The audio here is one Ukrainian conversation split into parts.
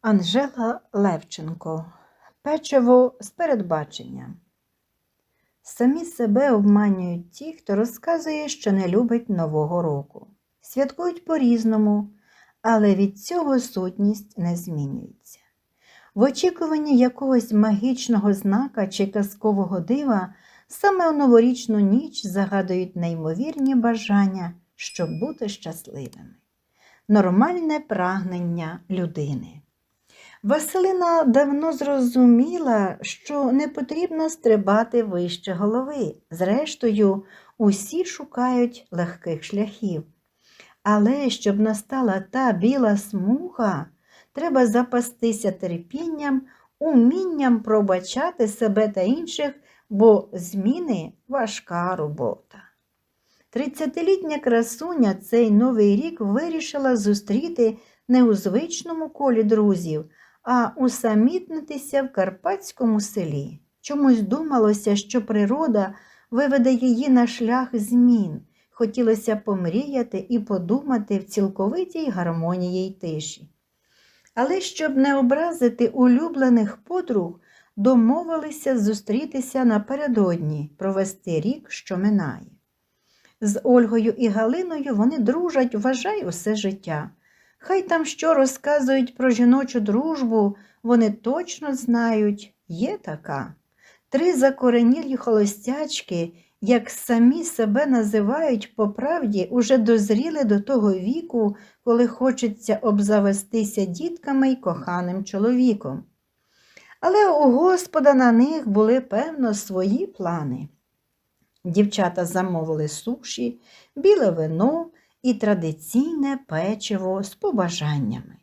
Анжела Левченко. Печиво з передбачення. Самі себе обманюють ті, хто розказує, що не любить Нового року. Святкують по-різному, але від цього сутність не змінюється. В очікуванні якогось магічного знака чи казкового дива саме у новорічну ніч загадують неймовірні бажання, щоб бути щасливими. Нормальне прагнення людини. Василина давно зрозуміла, що не потрібно стрибати вище голови. Зрештою, усі шукають легких шляхів. Але щоб настала та біла смуга, треба запастися терпінням, умінням пробачати себе та інших, бо зміни важка робота. Тридцятилітня красуня цей новий рік вирішила зустріти не у звичному колі друзів, а усамітнитися в карпатському селі. Чомусь думалося, що природа виведе її на шлях змін. Хотілося помріяти і подумати в цілковитій гармонії й тиші. Але щоб не образити улюблених подруг, домовилися зустрітися напередодні, провести рік, що минає. З Ольгою і Галиною вони дружать, вважай, усе життя. Хай там що розказують про жіночу дружбу, вони точно знають, є така. Три закоренілі холостячки, як самі себе називають по правді, уже дозріли до того віку, коли хочеться обзавестися дітками й коханим чоловіком. Але у Господа на них були, певно, свої плани. Дівчата замовили суші, біле вино і традиційне печиво з побажаннями.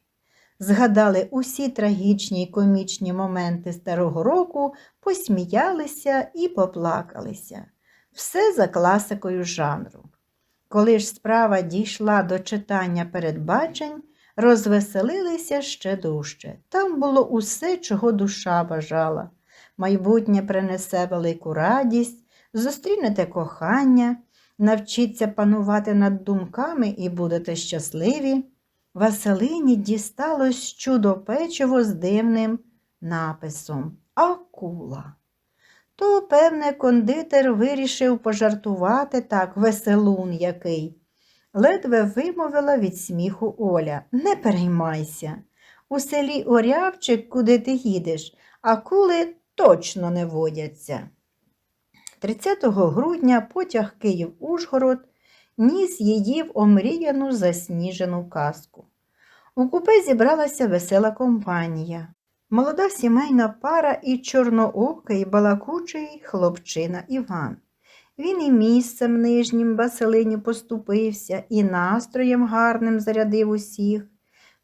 Згадали усі трагічні й комічні моменти старого року, посміялися і поплакалися. Все за класикою жанру. Коли ж справа дійшла до читання передбачень, розвеселилися ще дужче. Там було усе, чого душа бажала. Майбутнє принесе велику радість, зустрінете кохання, навчіться панувати над думками і будете щасливі. Василині дісталось чудо печиво з дивним написом Акула. То, певне, кондитер вирішив пожартувати так, веселун який. Ледве вимовила від сміху Оля. Не переймайся. У селі Орявчик, куди ти їдеш, акули точно не водяться. 30 грудня потяг Київ-Ужгород ніс її в омріяну засніжену казку. У купе зібралася весела компанія. Молода сімейна пара і чорноокий балакучий хлопчина Іван. Він і місцем нижнім Василині поступився, і настроєм гарним зарядив усіх.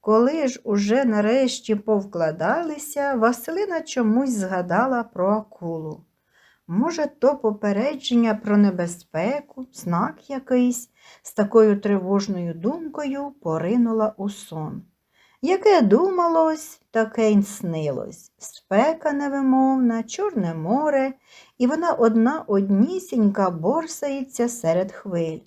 Коли ж уже нарешті повкладалися, Василина чомусь згадала про акулу. Може, то попередження про небезпеку, знак якийсь, з такою тривожною думкою поринула у сон. Яке думалось, таке й снилось. Спека невимовна, Чорне море, і вона одна однісінька борсається серед хвиль.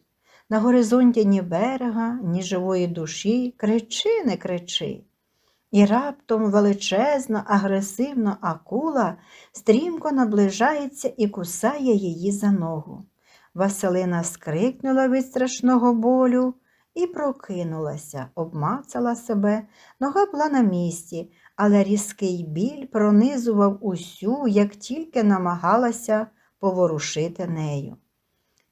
На горизонті ні берега, ні живої душі, кричи, не кричи. І раптом величезна, агресивна акула стрімко наближається і кусає її за ногу. Василина скрикнула від страшного болю і прокинулася, обмацала себе. Нога була на місці, але різкий біль пронизував усю, як тільки намагалася поворушити нею.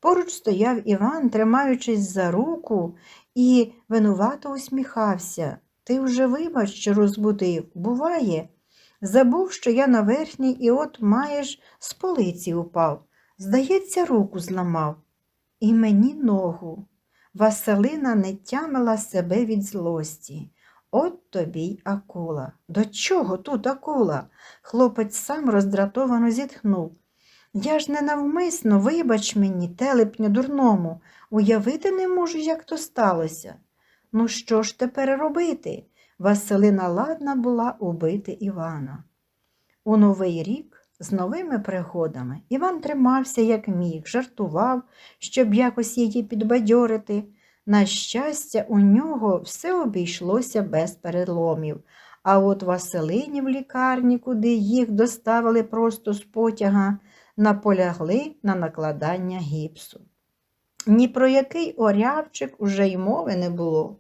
Поруч стояв Іван, тримаючись за руку, і винувато усміхався. Ти вже вибач, що розбудив, буває. Забув, що я на верхній і от маєш з полиці упав. Здається, руку зламав. І мені ногу. Василина не тямила себе від злості. От тобі й акула. До чого тут акула? Хлопець сам роздратовано зітхнув. Я ж ненавмисно, вибач мені, телепню дурному, уявити не можу, як то сталося. Ну, що ж тепер робити? Василина ладна була убити Івана. У новий рік з новими пригодами Іван тримався, як міг, жартував, щоб якось її підбадьорити. На щастя, у нього все обійшлося без переломів, А от Василині в лікарні, куди їх доставили просто з потяга, наполягли на накладання гіпсу. Ні про який орявчик уже й мови не було.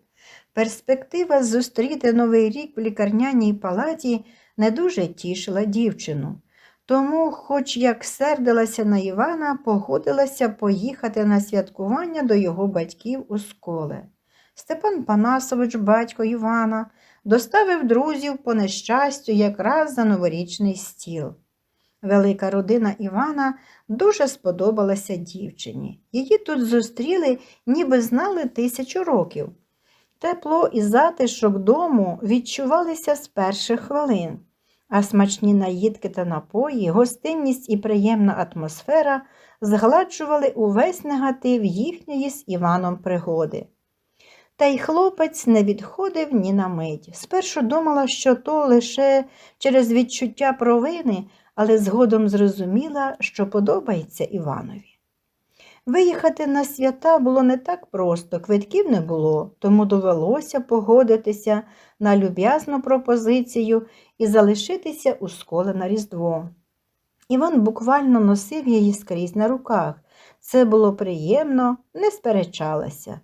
Перспектива зустріти новий рік в лікарняній палаті не дуже тішила дівчину. Тому, хоч як сердилася на Івана, погодилася поїхати на святкування до його батьків у сколе. Степан Панасович, батько Івана, доставив друзів по нещастю якраз за новорічний стіл. Велика родина Івана дуже сподобалася дівчині. Її тут зустріли, ніби знали тисячу років. Тепло і затишок дому відчувалися з перших хвилин, а смачні наїдки та напої, гостинність і приємна атмосфера згладжували увесь негатив їхньої з Іваном пригоди. Та й хлопець не відходив ні на мить. Спершу думала, що то лише через відчуття провини, але згодом зрозуміла, що подобається Іванові. Виїхати на свята було не так просто, квитків не було, тому довелося погодитися на люб'язну пропозицію і залишитися у школи на Різдво. Іван буквально носив її скрізь на руках. Це було приємно, не сперечалася.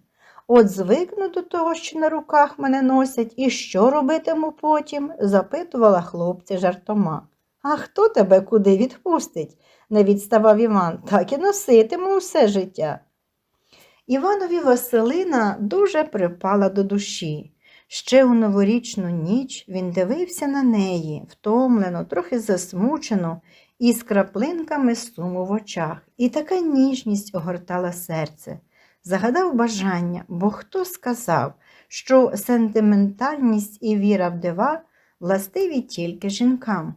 От звикну до того, що на руках мене носять, і що робитиму потім? запитувала хлопця жартома. А хто тебе куди відпустить? не відставав Іван, так і носитиму усе життя. Іванові Василина дуже припала до душі. Ще у новорічну ніч він дивився на неї, втомлено, трохи засмучено, і з краплинками суму в очах. І така ніжність огортала серце. Загадав бажання, бо хто сказав, що сентиментальність і віра в дива властиві тільки жінкам.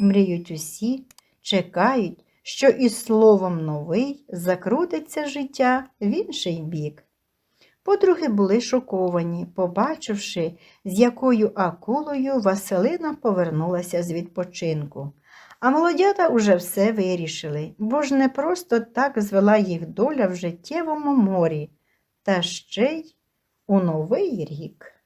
Мріють усі, чекають, що із словом новий закрутиться життя в інший бік. Подруги були шоковані, побачивши, з якою акулою Василина повернулася з відпочинку. А молодята уже все вирішили, бо ж не просто так звела їх доля в життєвому морі, та ще й у новий рік.